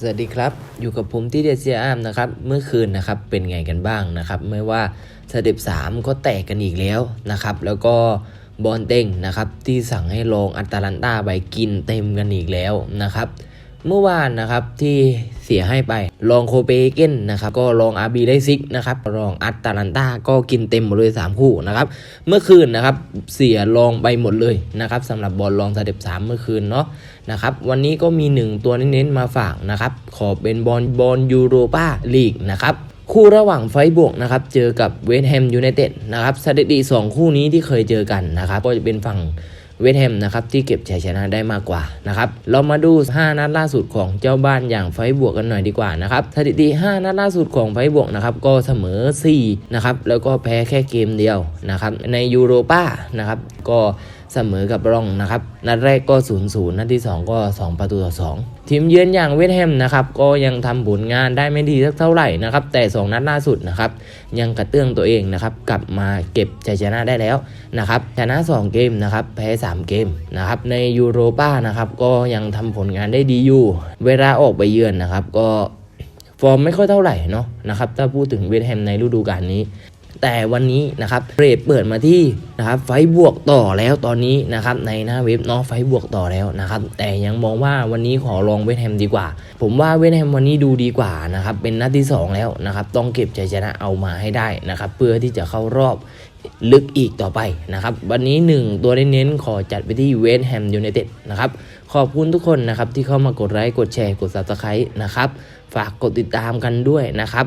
สวัสดีครับ อยู่กับผมที่เดซีอามนะครับ เมื่อคืนนะครับเป็นไงกันบ้างนะครับ ไม่ว่าสเต็ป3ก็แตกกันอีกแล้วนะครับ แล้วก็บอลเต็งนะครับที่สั่งให้ลงอัตแลนตาไปกินเต็มกันอีกแล้วนะครับ เมื่อวานนะครับที่เสียให้ไปลองโคเปนเกนนะครับก็ลองอาร์บีได้ซิกนะครับลองอัตตาลันตาก็กินเต็มหมดเลย3คู่นะครับเมื่อคืนนะครับเสียลองไปหมดเลยนะครับสำหรับบอลลองสเต็ป3เมื่อคืนเนาะนะครับวันนี้ก็มี 1 ตัวเน้นๆมาฝากนะครับขอเป็นบอลบอลยูโรปาลีกนะครับคู่ระหว่างไฟบวกนะครับเจอกับเวสต์แฮมยูไนเต็ดนะครับสถิติ2คู่นี้ที่เคยเจอกันนะครับก็จะเป็นฝั่ง เวสแฮมนะครับที่เก็บชัยชนะได้มากกว่านะครับเรามาดู 5 นัดล่าสุดของเจ้าบ้านอย่างไฟบวกกันหน่อยดีกว่านะครับสถิติ 5 นัดล่าสุดของไฟบวกนะครับก็เสมอ4นะครับแล้วก็แพ้แค่เกมเดียวนะครับในยูโรป้านะครับก็เสมอกับรองนะครับ นัดแรกก็0 0นัดที่ 2 ก็ 2 ประตูต่อ 2 ทีมเยือนอย่างเวสแฮมนะครับ ก็ยังทำผลงานได้ไม่ดีสักเท่าไหร่นะครับ แต่ 2 นัดล่าสุดนะครับ ยังกระเตื้องตัวเองนะครับ กลับมาเก็บชัยชนะได้แล้วนะครับ ชนะ 2 เกมนะครับ แพ้3 เกมนะครับในยูโรป้านะครับก็ยังทำผลงานได้ดีอยู่ เวลาออกไปเยือนนะครับก็ฟอร์มไม่ค่อยเท่าไหร่เนาะนะครับถ้าพูดถึงเวสแฮมในฤดูกาลนี้ แต่วันนี้นะครับเรทเปิดมาที่นะครับไฟบวกต่อแล้วตอนนี้นะครับในหน้าเว็บเนาะไฟบวกต่อแล้วนะครับแต่ยังมองว่าวันนี้ขอลองเวสแฮมดีกว่า ผมว่าเวสแฮมวันนี้ดูดีกว่านะครับเป็นนัดที่ 2 แล้วนะครับต้องเก็บชัยชนะเอามาให้ได้นะครับเพื่อที่จะเข้ารอบลึกอีกต่อไปนะครับ วันนี้ 1 ตัวเน้นๆขอจัดไปที่เวสต์แฮมยูไนเต็ดนะครับ ขอบคุณทุกคนนะครับที่เข้ามากดไลค์กดแชร์กด subscribe นะครับ ฝากกดติดตามกันด้วยนะครับ